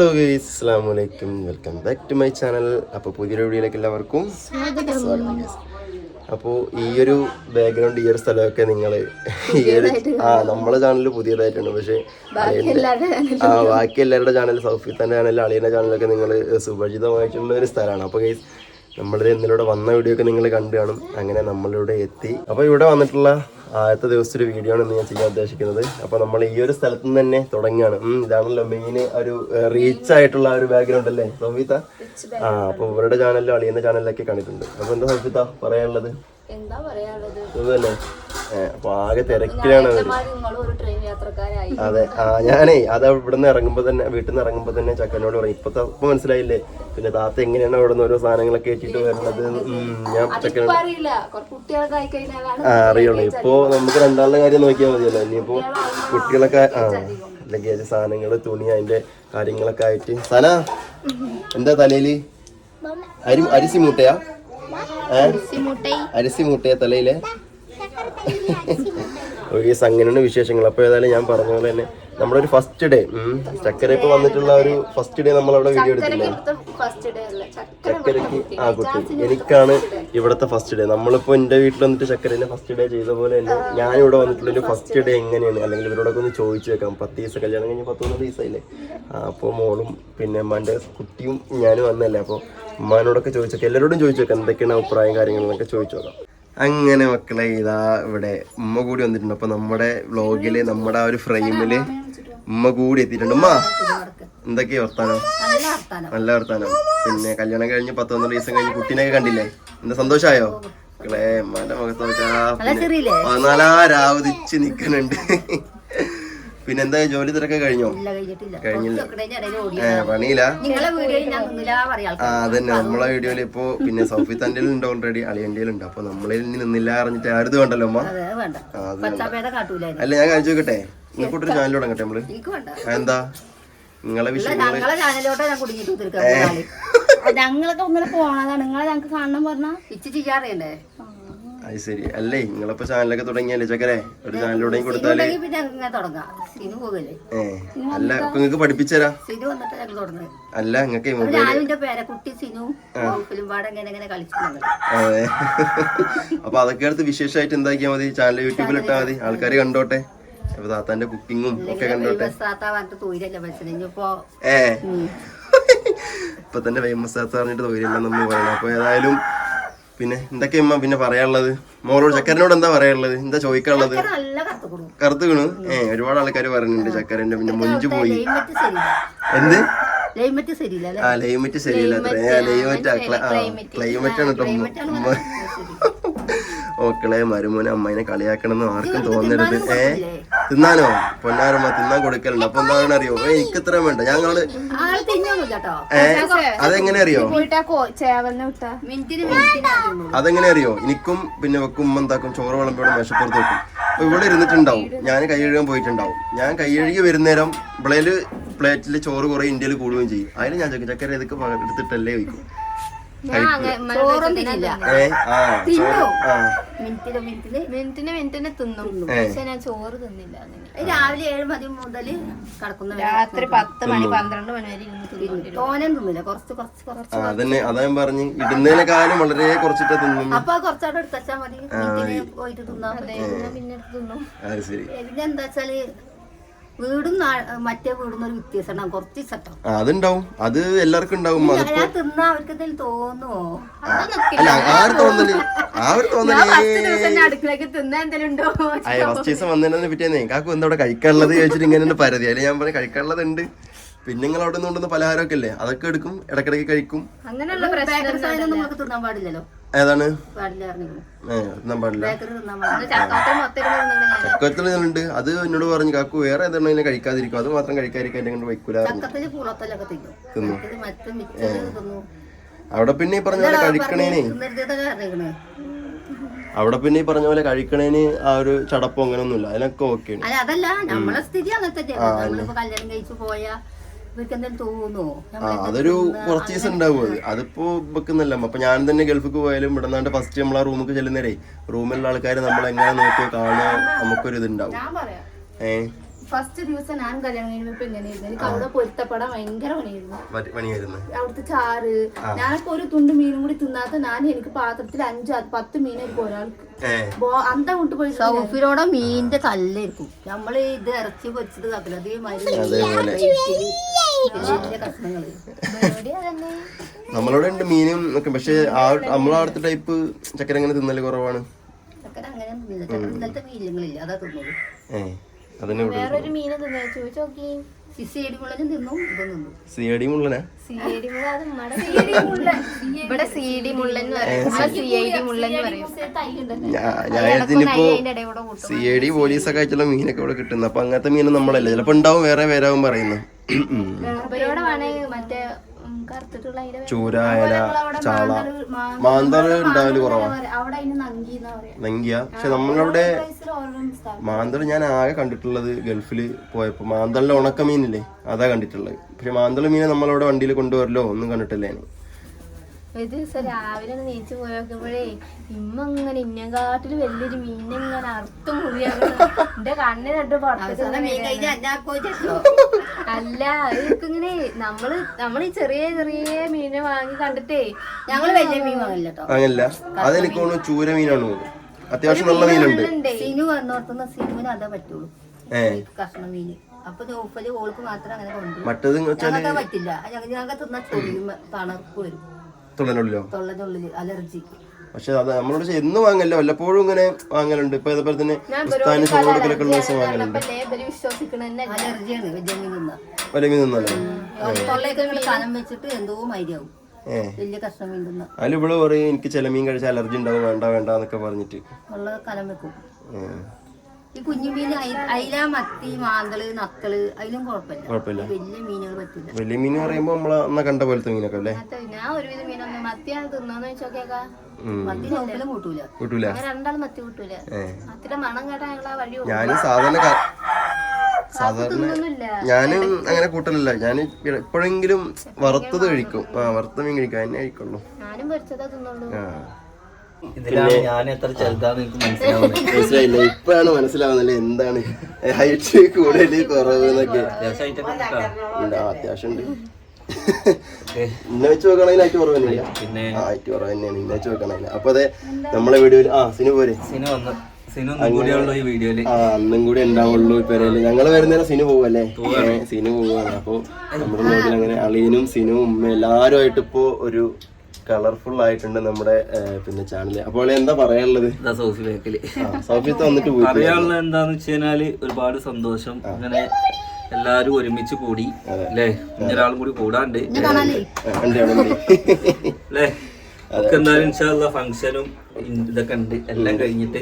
Hello guys അസ്സാം വലൈക്കും welcome back to my channel അപ്പോൾ പുതിയൊരു വീഡിയോയിലേക്ക് എല്ലാവർക്കും സ്വാഗതം. ഗൈസ് അപ്പോൾ ഈ ഒരു ബാക്ക്ഗ്രൗണ്ട് ഈ ഒരു സ്ഥലമൊക്കെ നിങ്ങൾ ഈ ഒരു ആ നമ്മളെ ചാനൽ പുതിയതായിട്ടുണ്ട്. പക്ഷേ ആ ബാക്കി എല്ലാവരുടെ ചാനൽ സൗഫിത്താന്റെ ചാനൽ അളിയന്റെ ചാനലൊക്കെ നിങ്ങൾ സുപരിചിതമായിട്ടുള്ള ഒരു സ്ഥലമാണ്. അപ്പോൾ ഗൈസ് നമ്മളിത് ഇന്നലൂടെ വന്ന വീഡിയോ ഒക്കെ നിങ്ങൾ കണ്ടു കാണും. അങ്ങനെ നമ്മളിവിടെ എത്തി. അപ്പോൾ ഇവിടെ വന്നിട്ടുള്ള ആദ്യത്തെ ദിവസത്തെ ഒരു വീഡിയോ ആണ് ഇന്ന് ഞാൻ ചെയ്യാൻ ഉദ്ദേശിക്കുന്നത്. അപ്പോൾ നമ്മൾ ഈ ഒരു സ്ഥലത്ത് നിന്ന് തന്നെ തുടങ്ങിയാണ് ഇതാണല്ലോ മെയിൻ ഒരു റീച്ച് ആയിട്ടുള്ള ഒരു ബാക്ക്ഗ്രൗണ്ട് അല്ലേ? സൗഫിത്ത ആ അപ്പോൾ ഇവരുടെ ചാനലിലും അളിയന്റെ ചാനലിലൊക്കെ കണ്ടിട്ടുണ്ട്. അപ്പോൾ എന്താ സൗഫിത്ത പറയാനുള്ളത്? എന്താ പറയാനുള്ളത്? അപ്പൊ ആകെ തിരക്കിലാണ് അതെ ആ ഞാനേ അത് ഇവിടുന്ന് ഇറങ്ങുമ്പോ തന്നെ വീട്ടിൽ നിന്ന് ഇറങ്ങുമ്പോ തന്നെ ചക്കനോട് പറയും ഇപ്പൊ ത- ഇപ്പൊ മനസ്സിലായില്ലേ? പിന്നെ താത്ത എങ്ങനെയാണ് അവിടെ നിന്ന് ഓരോ സാധനങ്ങളൊക്കെ ഏറ്റിട്ട് വരുന്നത് ഞാൻ ചക്കനോട് ആ അറിയുള്ളൂ. ഇപ്പൊ നമുക്ക് രണ്ടാളുടെ കാര്യം നോക്കിയാൽ മതിയല്ലോ. ഇനിയിപ്പോ കുട്ടികളൊക്കെ ആ ലഗേജ് സാധനങ്ങൾ തുണി അതിന്റെ കാര്യങ്ങളൊക്കെ ആയിട്ട്. സന എന്താ തലയിൽ? അരി അരിസി മൂട്ടയാ? അരിസി മൂട്ടയാ തലയിലെ? ദിവസം അങ്ങനെയാണ് വിശേഷങ്ങൾ. അപ്പോൾ ഏതായാലും ഞാൻ പറഞ്ഞ പോലെ തന്നെ നമ്മുടെ ഒരു ഫസ്റ്റ് ഡേ ചക്കര ഇപ്പൊ വന്നിട്ടുള്ള ഒരു ഫസ്റ്റ് ഡേ നമ്മൾ അവിടെ വീഡിയോ എടുത്തില്ലേ? ചക്കരക്ക് ആ കുട്ടി. എനിക്കാണ് ഇവിടുത്തെ ഫസ്റ്റ് ഡേ നമ്മളിപ്പോ എന്റെ വീട്ടിൽ വന്നിട്ട് ചക്കരേനെ ഫസ്റ്റ് ഡേ ചെയ്ത പോലെ തന്നെ ഞാൻ ഇവിടെ വന്നിട്ടുള്ള ഒരു ഫസ്റ്റ് ഡേ എങ്ങനെയാണ്? അല്ലെങ്കിൽ ഇവരോടൊക്കെ ഒന്ന് ചോദിച്ചു വെക്കാം. പത്ത് ദിവസം കല്യാണം കഴിഞ്ഞ് പത്ത് ദിവസമല്ലേ ദിവസമായില്ലേ? അപ്പോൾ മോളും പിന്നെ അമ്മാന്റെ കുട്ടിയും ഞാനും വന്നല്ലേ? അപ്പോൾ അമ്മാനോടൊക്കെ ചോദിച്ചേക്കാം എല്ലാവരോടും ചോദിച്ചു വെക്കാം. എന്തൊക്കെയാണ് അഭിപ്രായം കാര്യങ്ങളെന്നൊക്കെ ചോദിച്ചു നോക്കാം. അങ്ങനെ മക്കളെ ഇതാ ഇവിടെ ഉമ്മ കൂടി വന്നിട്ടുണ്ട്. അപ്പൊ നമ്മുടെ വ്ളോഗിൽ നമ്മുടെ ആ ഒരു ഫ്രെയിമിൽ ഉമ്മ കൂടി എത്തിയിട്ടുണ്ട്. ഉമ്മ എന്തൊക്കെയാ വർത്താനം? നല്ല വർത്താനം. പിന്നെ കല്യാണം കഴിഞ്ഞ് പത്ത് പന്ത്രണ്ട് ദിവസം കഴിഞ്ഞ് കുട്ടീനെയൊക്കെ കണ്ടില്ലേ? എന്താ സന്തോഷമായോ മക്കളെ ഉമ്മാന്റെ മുഖത്ത് നോക്കാ? പതിനാലാരാവതിച്ച് നിക്കണുണ്ട്. പിന്നെ എന്താ ജോലി തിരക്കെ കഴിഞ്ഞോ? കഴിഞ്ഞില്ല. ഏ പണിയില്ല? ആ അതന്നെ. നമ്മളെ വീഡിയോയിൽ ഇപ്പോ പിന്നെ സോഫി തന്റെ ഉണ്ട് ഓൾറെഡി അളിയന്റെ ഉണ്ട് അപ്പൊ നമ്മളിൽ നിന്നില്ല അറിഞ്ഞിട്ട് ആരുത് വേണ്ടല്ലോ അമ്മ അല്ല ഞാൻ കാണിച്ചു നോക്കട്ടെ? ഇങ്ങോട്ടൊരു ചാനൽ തുടങ്ങട്ടെ നമ്മൾ? എന്താ നിങ്ങളെ വിഷയം ഞങ്ങളൊക്കെ ഇങ്ങനെ പോണതാണ് നിങ്ങളെ ഞങ്ങൾക്ക് കാണണം പറഞ്ഞാ? ഇച്ചി ചെയ്യാറിയല്ലേ അത് ശരി അല്ലേ നിങ്ങളിപ്പോ ചാനലൊക്കെ തുടങ്ങിയല്ലേ ചക്കരെ? ഒരു ചാനലിലൂടെ കൊടുത്താലേ? ഏ അല്ല നിങ്ങക്ക് പഠിപ്പിച്ചരാ? അല്ല നിങ്ങക്ക് അപ്പൊ അതൊക്കെ അടുത്ത് വിശേഷമായിട്ട് എന്താക്കിയാ മതി? ചാനൽ യൂട്യൂബിൽ ഇട്ടാ മതി. ആൾക്കാർ കണ്ടോട്ടെ. അപ്പൊ താത്താന്റെ കുക്കിങ്ങും ഒക്കെ കണ്ടോട്ടെ. ഏ. ഇപ്പൊ തന്നെ ഫേമസ് ആത്ത പറഞ്ഞിട്ട് തൊഴിലില്ല നമ്മൾ പറയണം. അപ്പൊ ഏതായാലും പിന്നെ എന്തൊക്കെയാ ഉമ്മ പിന്നെ പറയാനുള്ളത്? മോളോട് ചക്കരനോട് എന്താ പറയാനുള്ളത്? എന്താ ചോദിക്കാനുള്ളത്? കറുത്ത് വീണു ഏ ഒരുപാട് ആൾക്കാർ പറയുന്നുണ്ട് ചക്കരന്റെ പിന്നെ മുഞ്ചു പോയി. എന്ത്? ആ ലൈമറ്റ് ശരിയല്ല അത്ര. ലൈമറ്റ് ക്ലൈമറ്റ് ആണ് കേട്ടോ ഉമ്മ ഓക്കളെ മരുമോനെ അമ്മേനെ കളിയാക്കണമെന്ന് ആർക്കും തോന്നരുത്. ഏ? തിന്നാനോ? പൊന്നാരമ്മ തിന്നാൻ കൊടുക്കലുണ്ട്. അപ്പൊ എന്താണെന്ന് അറിയോ ഏ എനിക്ക് ഇത്ര വേണ്ട. ഞങ്ങൾ ഏ? അതെങ്ങനെ അറിയോ അതെങ്ങനെ അറിയോ എനിക്കും പിന്നെ വെക്കും ഉമ്മ എന്താക്കും ചോറ് വിളമ്പോടും വിശപ്പുറത്ത് വെക്കും. അപ്പൊ ഇവിടെ ഇരുന്നിട്ടുണ്ടാവും. ഞാൻ കൈ കഴുകാൻ പോയിട്ടുണ്ടാവും. ഞാൻ കൈ കഴുകി വരുന്നേരം ഇവിടെ പ്ലേറ്റിൽ ചോറ് കുറെ ഇന്ത്യയിൽ കൂടുകയും ചെയ്യും. അതിന് ഞാൻ ചോദിക്കും ചക്കര ഇതൊക്കെ എടുത്തിട്ടല്ലേ? വയ്ക്കും ചോറും തിന്നില്ല ഏ ആ ചോറ് ആ. മിനിറ്റിന് മിനിറ്റിന് മിനിറ്റിന് മിനിറ്റിന് തിന്നും. പക്ഷെ ഞാൻ ചോറ് തിന്നില്ല അങ്ങനെ. രാവിലെ ഏഴ് മണി മുതൽ കടക്കുന്ന രാത്രി പത്ത് മണി പന്ത്രണ്ട് മണി വരെ ഇരുന്ന് തോനും തിന്നില്ല കുറച്ച് കുറച്ച് കുറച്ച് അതന്നെ അതാ ഞാൻ പറഞ്ഞു. ഇടുന്നതിനെക്കാളും വളരെ കുറച്ചിട്ട് തിന്നും അപ്പൊ കുറച്ചവിടെ എടുത്താ മതി. പോയിട്ട് തിന്നാ പിന്നെ തിന്നും. പിന്നെ എന്താ വെച്ചാൽ വീടും മറ്റേ വീടും ഒരു വ്യത്യാസം ഉണ്ടാവും. കുറച്ച് അതുണ്ടാവും. അത് എല്ലാവർക്കും ഉണ്ടാവും. അത് ഞാൻ തിന്നാ അവർക്ക് എന്തെങ്കിലും തോന്നുവോ? അല്ല ആ ഒരു തോന്നൽ? ആ ഒരു തോന്നൽ? ദിവസം അടുക്കളക്ക് തിന്നാൻ എന്തെങ്കിലും ഉണ്ടോ? അയ്യ ഫസ്റ്റ് ദിവസം വന്നതിനെ പറ്റിയെന്നേ കാക്കു എന്താ അവിടെ കഴിക്കാനുള്ളത് ചോദിച്ചിട്ട് ഇങ്ങനെ പരതി. അല്ലെങ്കിൽ ഞാൻ പറഞ്ഞു കഴിക്കാനുള്ളത് ഉണ്ട് പിന്നെ നിങ്ങൾ അവിടെ നിന്ന് കൊണ്ടുവന്ന പലഹാരമൊക്കെ അല്ലേ അതൊക്കെ എടുക്കും ഇടക്കിടക്ക് കഴിക്കും. അങ്ങനെയുള്ള പ്രശ്നം നമുക്ക് തിന്നാൻ പാടില്ലല്ലോ. ഏതാണ്? പാടില്ല അറിഞ്ഞു ഏ തിന്നാൻ പാടില്ല. ബേക്കറി തിന്നാൻ പാടില്ല. ചക്കാത്ത മൊത്തം ഇരുന്ന് തിന്നണ ഞാൻ ചക്കത്തിലുണ്ട് അത് എന്നോട് പറഞ്ഞു കാക്കു വേറെ ഏതാണ് അതിനെ കഴിക്കാതിരിക്കും. അത് മാത്രം കഴിക്കാതിരിക്കാൻ എന്നെ കൊണ്ട് വയ്ക്കൂല തിന്നും. തിന്നു. തിന്നു. അവിടെ പിന്നെ ഈ പറഞ്ഞ പോലെ കഴിക്കണേനെ. അവിടെ പിന്നെ ഈ പറഞ്ഞ പോലെ കഴിക്കണേന് ആ ഒരു ചടപ്പോ അങ്ങനൊന്നുമില്ല അതിനൊക്കെ ഓക്കെ അതല്ല. നമ്മളെ സ്ഥിതി അങ്ങനത്തെ തന്നെയാണ്. നമ്മളിപ്പോ കല്യാണം കഴിച്ചു പോയാ അതൊരു കുറച്ച് ദിവസം ഉണ്ടാവും അത് അതിപ്പോ വെക്കുന്നല്ല അപ്പൊ ഞാൻ തന്നെ ഗൾഫിക്ക് പോയാലും ഇവിടെ നിന്നാണ്ട് ഫസ്റ്റ് നമ്മൾ ആ റൂമിൽ ചെല്ലുന്നേരേ റൂമിലുള്ള ആൾക്കാർ നമ്മൾ എങ്ങനെ നോക്കി കാണുക നമുക്കൊരു ഇതുണ്ടാവും. ഞാൻ പറയാം. ഏ? ഫസ്റ്റ് ദിവസം ഞാൻ കല്യാണം കഴിഞ്ഞപ്പോ എങ്ങനെയായിരുന്നു? എനിക്ക് അവിടെ പൊരുത്തപ്പെടാൻ ഭയങ്കര പണിയായിരുന്നു. അവിടുത്തെ ചാറ് ഞാനൊക്കെ ഒരു തുണ്ട് മീനും കൂടി തിന്നാത്ത ഞാൻ എനിക്ക് പാത്രത്തിൽ അഞ്ച് പത്ത് മീനായിരിക്കും ഒരാൾക്ക്. അന്ത വിട്ട് പോയി സൗഫിനോടെ മീനിന്റെ തല്ലായിരിക്കും. നമ്മൾ ഇത് ഇറച്ചി പൊരിച്ചത് കാക്കില്ല അതേമാതിരി നമ്മളവിടെ ഉണ്ട് മീനും ഒക്കെ പക്ഷെ ആ നമ്മളവിടുത്തെ ടൈപ്പ് ചക്കര അങ്ങനെ തിന്നൽ കുറവാണ്. അതന്നെ വേറൊരു മീനെ തിന്നാ? ചോദിച്ചു നോക്കി. സി ഐ ഡി മുള്ളനാ ഇവിടെ ഡി മുള്ളൻ പോലീസൊക്കെ അയച്ചുള്ള മീനൊക്കെ ഇവിടെ കിട്ടുന്നത് അപ്പൊ അങ്ങനത്തെ മീനും നമ്മളല്ലേ? ചിലപ്പോ ഉണ്ടാവും വേറെ പേരാവും പറയുന്നു. ചൂരായല ചാള. മാന്തൾ ഉണ്ടാവൽ കുറവാ. നങ്കിയ. പക്ഷെ നമ്മളവിടെ മാന്തൾ ഞാൻ ആകെ കണ്ടിട്ടുള്ളത് ഗൾഫിൽ പോയപ്പോൾ മാന്തളിലെ ഉണക്ക മീനില്ലേ അതാ കണ്ടിട്ടുള്ളത്. പക്ഷെ മാന്തള മീനെ നമ്മളവിടെ വണ്ടിയിൽ കൊണ്ടുവരലോ? ഒന്നും കണ്ടിട്ടില്ലേ ഞാൻ. ഒരു ദിവസം രാവിലെ നീച്ച് പോയി നോക്കുമ്പോഴേ ഇമ്മ ഇങ്ങനെ ഇന്നങ്കാട്ടിൽ വലിയൊരു മീനെ ഇങ്ങനെ അറുത്ത് എന്റെ കണ്ണിനിട്ട് അല്ല ഇങ്ങനെ നമ്മൾ നമ്മൾ ഈ ചെറിയ ചെറിയ മീനെ വാങ്ങി കണ്ടിട്ടേ ഞങ്ങൾ വലിയ മീൻ വാങ്ങില്ല കേട്ടോ അങ്ങനല്ല. അതെനിക്ക് തോന്നുന്നു ചൂര മീനാണ് തോന്നുന്നു. അത്യാവശ്യം നല്ല മീനുണ്ട്. ഉണ്ടേ. സിനു സിനുവിന് അതേ പറ്റുള്ളൂ. ഏ. ഈ കഷ്ണം മീന്. അപ്പൊ നോപ്പൽ ഓൾക്ക് മാത്രം അങ്ങനെ കൊണ്ടു മറ്റത് ഞങ്ങൾക്ക് പറ്റില്ല. ഞങ്ങൾക്ക് ഞങ്ങൾക്ക് തിന്നാ ചൊറിയും തണുപ്പ് വരും. തുള്ളനുള്ളിലോ? തൊള്ളനുള്ളിൽ അലർജി. പക്ഷെ അത് നമ്മളോട് എന്ന് വാങ്ങല്ല. വല്ലപ്പോഴും ഇങ്ങനെ വാങ്ങലുണ്ട്. ഇപ്പൊ ഇതേപോലെ തന്നെ ഉസ്താദിന് ചോറ് കൊടുക്കലൊക്കെ ഉള്ള ദിവസം വാങ്ങലുണ്ട്. വലിയ മീൻ തിന്നാ. വലിയ മീൻ നിന്നല്ലോ തൊള്ളയൊക്കെ നിങ്ങൾ കനം വെച്ചിട്ട് എന്തോ മൈരിയാവും വലിയ കഷ്ണം മീൻ അതിൽ ഇവിടെ പറയും എനിക്ക് ചില മീൻ കഴിച്ചാൽ അലർജി ഉണ്ടാവും വേണ്ട വേണ്ട എന്നൊക്കെ പറഞ്ഞിട്ട്. തൊള്ള കനം വെക്കും. ഈ കുഞ്ഞു മീൻ അയി- അയില മത്തി മാന്തൾ നത്തൾ അതിലും കുഴപ്പമില്ല. കുഴപ്പമില്ല. വലിയ മീനുകൾ പറ്റില്ല വലിയ മീൻ പറയുമ്പോ നമ്മളെ അന്ന കണ്ട പോലത്തെ മീനൊക്കെ അല്ലേ? ഞാൻ ഒരുവിധം മീനൊന്നും തിന്നോന്ന് വെച്ചോക്കേക്കാ. മത്തി ഞങ്ങളാ വഴി പോകും ഞാനും സാധാരണ സാധാരണ ഞാനും അങ്ങനെ കൂട്ടലില്ല. ഞാൻ എപ്പോഴെങ്കിലും വറുത്തത് കഴിക്കും. ആ വറുത്ത മീൻ കഴിക്കും. അതിനെ കഴിക്കുള്ളൂ. ആ. ഇതിലാണ് ഞാൻ എത്ര ചെറുതാന്ന് എനിക്ക് മനസ്സിലാവുന്നത്. മനസ്സിലായില്ല. ഇപ്പോഴാണ് മനസ്സിലാവുന്നല്ലേ എന്താണ് ഹൈറ്റ് കൂടുതൽ കുറവ് എന്നൊക്കെ. അത്യാവശ്യം ഉണ്ട്. ഇന്നെ വെച്ച് നോക്കണെങ്കിൽ ഹൈറ്റ് കുറവ് പിന്നെ ഹൈറ്റ് കുറവ് തന്നെയാണ്. ഇന്നെ വെച്ച് അപ്പൊ അതെ നമ്മളെ വീഡിയോയിൽ ആ സിനു പോരെ. സിനു വന്ന്. അന്നും കൂടി ഉണ്ടാവുള്ളൂ പെരയിൽ ഞങ്ങൾ വരുന്നേരം സിനു പോവല്ലേ? സിനു പോവാണ്. അപ്പൊ നമ്മുടെ വീട്ടിൽ അങ്ങനെ അളിയനും സിനു ഉമ്മ എല്ലാരും ആയിട്ട് ഇപ്പോ ഒരു കളർഫുൾ ആയിട്ടുണ്ട് നമ്മുടെ പിന്നെ ചാനൽ അപ്പോൾ എന്താ പറയാനുള്ളത്? ഇതാ സോഫി ബേക്കിൽ. വന്നിട്ട് പോയി പറയാനുള്ളത് എന്താന്ന് വെച്ച് കഴിഞ്ഞാൽ ഒരുപാട് സന്തോഷം. അങ്ങനെ എല്ലാരും ഒരുമിച്ച് കൂടി അല്ലേ ഒരാളും കൂടി കൂടാണ്ട്. അല്ലേ ഒക്കെ എന്തായാലും ഇൻഷാല്ല ഫംഗ്ഷനും ഇതൊക്കെ ഉണ്ട്. എല്ലാം കഴിഞ്ഞിട്ട്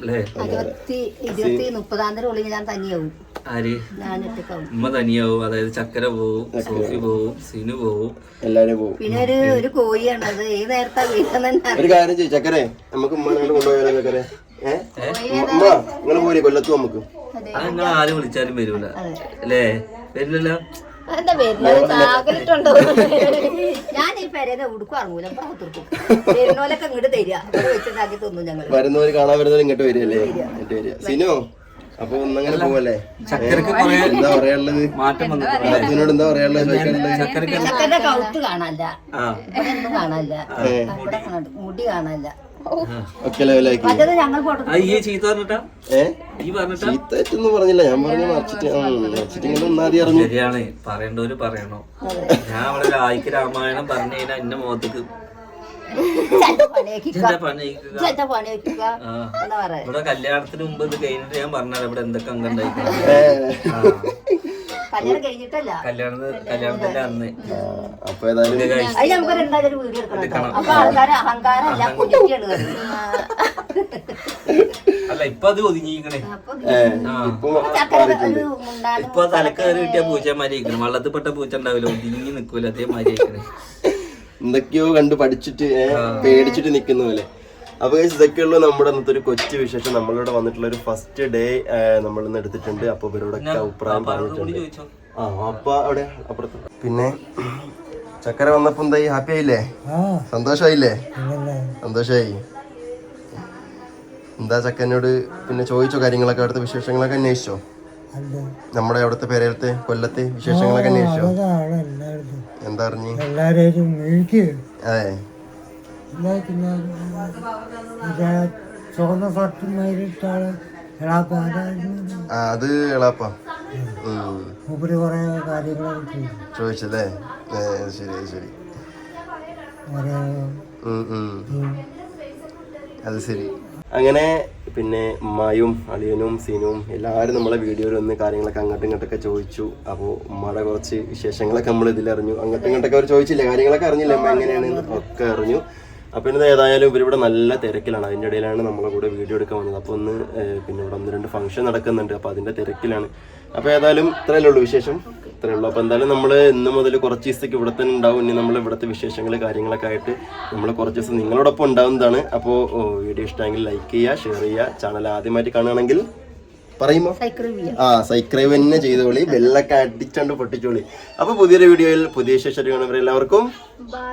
അല്ലേ? ഇരുപത്തി ഇരുപത്തി മുപ്പതാം തീയതി ഉള്ളിൽ ഞാൻ തനിയാവും. ആര്? ഞാൻ ഒറ്റക്കാവും ഉമ്മ തനിയാവും. അതായത് ചക്കര പോവും സോഫി പോവും. സിനു പോവും. എല്ലാരും പോവും. പിന്നെ ഒരു ഒരു കോഴിയാണ്. അത് ഏത് നേരത്താ വീട്ടിൽ ഒരു കാര്യം ചെയ്യും ചക്കരെ. നമുക്ക് കൊണ്ടുപോയാലോ ചക്കരെ? ഉമ്മ നിങ്ങൾ പോരെ കൊല്ലത്ത് നമുക്ക്. അത്. നിങ്ങൾ ആരും വിളിച്ചാലും വരൂല. അല്ലേ? വരില്ലല്ലോ. എന്താ വരുന്നത്? ചാകലിട്ടുണ്ടോ? ഞാൻ ഈ പെരേനെ ഉടുക്കും ഇറങ്ങൂല. പുറത്തിർക്കും വരുന്നോലൊക്കെ ഇങ്ങോട്ട് തരിക. വെച്ചിട്ടാക്കി തിന്നും ഞങ്ങൾ വരുന്നവര് കാണാൻ വരുന്നവര് ഇങ്ങോട്ട് വരികയല്ലേ ഇങ്ങോട്ട് വരിക. സിനോ അപ്പൊ ഒന്നങ്ങനെ പോവല്ലേ? ചക്കരക്ക് എന്താ പറയാനുള്ളത്? മാറ്റം വന്നു ഇതിനോട് എന്താ പറയാനുള്ളത്? ചോദിക്കാനുള്ളത്? ചക്കരക്ക് കൗത്ത് കാണാനില്ല. കാണാനില്ല. മുടി കാണാനില്ല. ഈ ചീത്ത പറഞ്ഞിട്ടാ? ഈ പറഞ്ഞിട്ടാ? ചീത്തായിട്ടൊന്നും പറഞ്ഞില്ല. ഞാൻ പറഞ്ഞു മറിച്ചിട്ട് മറിച്ചിട്ട് ഇങ്ങനെ ഒന്നാതി അറിഞ്ഞു. ശരിയാണ്. പറയണ്ടോര് പറയണോ. ഞാൻ അവിടെ ലായിക്ക് രാമായണം പറഞ്ഞു കഴിഞ്ഞാൽ എന്റെ മുഖത്തേക്ക് ഇവിടെ കല്യാണത്തിന് മുമ്പ് ഇത് കഴിഞ്ഞിട്ട് ഞാൻ പറഞ്ഞാൽ ഇവിടെ എന്തൊക്കെ അംഗണ്ടായിക്കണം കല്യാണം കഴിഞ്ഞിട്ടല്ല. കല്യാണത്തിന്റെ അന്ന്. അപ്പൊ ഏതായാലും അതിന് നമുക്ക് എടുക്കണം കേട്ടോ. അപ്പൊ ആൾക്കാര് അഹങ്കാരം അല്ല കുഞ്ഞിക്കാണ് അല്ല ഇപ്പൊ അത് ഒതുങ്ങിക്കണേ അപ്പൊ ഏ, ആ. ഇപ്പൊ ചക്കര ഇപ്പൊ തലക്കേറി കിട്ടിയ പൂച്ചമാരി പൂച്ച ഉണ്ടാവില്ല. ഒതുങ്ങി നിക്കൂല അതേമാതിരി ഇരിക്കണേ. എന്തൊക്കെയോ കണ്ട് പഠിച്ചിട്ട് ഏ, പേടിച്ചിട്ട് നിക്കുന്ന പോലെ. അപ്പൊ guys, ഇതൊക്കെയുള്ളൂ നമ്മുടെ അന്നത്തെ ഒരു കൊച്ചു വിശേഷം. നമ്മളിവിടെ വന്നിട്ടുള്ള ഒരു ഫസ്റ്റ് ഡേ നമ്മൾ ഇന്ന് എടുത്തിട്ടുണ്ട്. അപ്പൊ ഇവരോടൊക്കെ അഭിപ്രായം പറഞ്ഞിട്ടുണ്ട്. ആ അപ്പൊ അവിടെ അപ്പുറത്ത്. പിന്നെ ചക്കര വന്നപ്പോ എന്തായി? ഹാപ്പി ആയില്ലേ? സന്തോഷായില്ലേ? സന്തോഷായി. എന്താ ചക്കനോട് പിന്നെ ചോദിച്ചോ കാര്യങ്ങളൊക്കെ അവിടുത്തെ വിശേഷങ്ങളൊക്കെ അന്വേഷിച്ചോ? നമ്മുടെ അവിടുത്തെ പേരത്തെ കൊല്ലത്തെ വിശേഷങ്ങളൊക്കെ അന്വേഷിച്ചോ? എന്താ അറിഞ്ഞു? അതെ. എന്താ പിന്നെ മറ്റേ ചുവന്ന ഷർട്ട് നേരിട്ട എളാപ്പ. അത് എളാപ്പ. ഉം. മൂപ്പര് കുറേ കാര്യങ്ങളൊക്കെ ചോദിച്ചല്ലേ? ശരി ശരി. അത് ശരി. അങ്ങനെ പിന്നെ ഉമ്മായും അളിയനും സീനും എല്ലാവരും നമ്മളെ വീഡിയോയിൽ ഒന്ന് കാര്യങ്ങളൊക്കെ അങ്ങോട്ടും ഇങ്ങോട്ടൊക്കെ ചോദിച്ചു. അപ്പോൾ ഉമ്മയുടെ കുറച്ച് വിശേഷങ്ങളൊക്കെ നമ്മൾ ഇതിലറിഞ്ഞു. അങ്ങോട്ടും ഇങ്ങോട്ടൊക്കെ അവർ ചോദിച്ചില്ലേ. കാര്യങ്ങളൊക്കെ അറിഞ്ഞില്ലേ. അമ്മ എങ്ങനെയാണ് ഒക്കെ അറിഞ്ഞു. അപ്പോൾ ഇന്ന് ഏതായാലും ഇവരിവിടെ നല്ല തിരക്കിലാണ്. അതിന്റെ ഇടയിലാണ് നമ്മളെ കൂടെ വീഡിയോ എടുക്കാൻ വന്നത്. അപ്പോൾ ഒന്ന് പിന്നെ ഇവിടെ ഒന്ന് രണ്ട് ഫംഗ്ഷൻ നടക്കുന്നുണ്ട്. അപ്പോൾ അതിന്റെ തിരക്കിലാണ്. അപ്പോൾ ഏതായാലും ഇത്രയല്ലേ ഉള്ളൂ വിശേഷം. ഇത്രയേ ഉള്ളൂ. അപ്പോൾ എന്തായാലും നമ്മൾ ഇന്ന് മുതൽ കുറച്ച് ദിവസത്തേക്ക് ഇവിടെ തന്നെ ഉണ്ടാവും. ഇനി നമ്മൾ ഇവിടുത്തെ വിശേഷങ്ങൾ കാര്യങ്ങളൊക്കെ ആയിട്ട് നമ്മൾ കുറച്ച് ദിവസം നിങ്ങളോടൊപ്പം ഉണ്ടാവുന്നതാണ്. അപ്പോൾ വീഡിയോ ഇഷ്ടമെങ്കിൽ ലൈക്ക് ചെയ്യുക ഷെയർ ചെയ്യുക. ചാനൽ ആദ്യമായിട്ട് കാണുകയാണെങ്കിൽ പറയുമ്പോൾ ആ സബ്സ്ക്രൈബ് തന്നെ ചെയ്തോളി. ബെല്ലൊക്കെ അടിച്ചണ്ട് പൊട്ടിച്ചോളി. അപ്പൊ പുതിയൊരു വീഡിയോയിൽ പുതിയ ശേഷം എല്ലാവർക്കും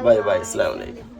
ബൈ ബൈ. അസ്സാം വലൈക്കും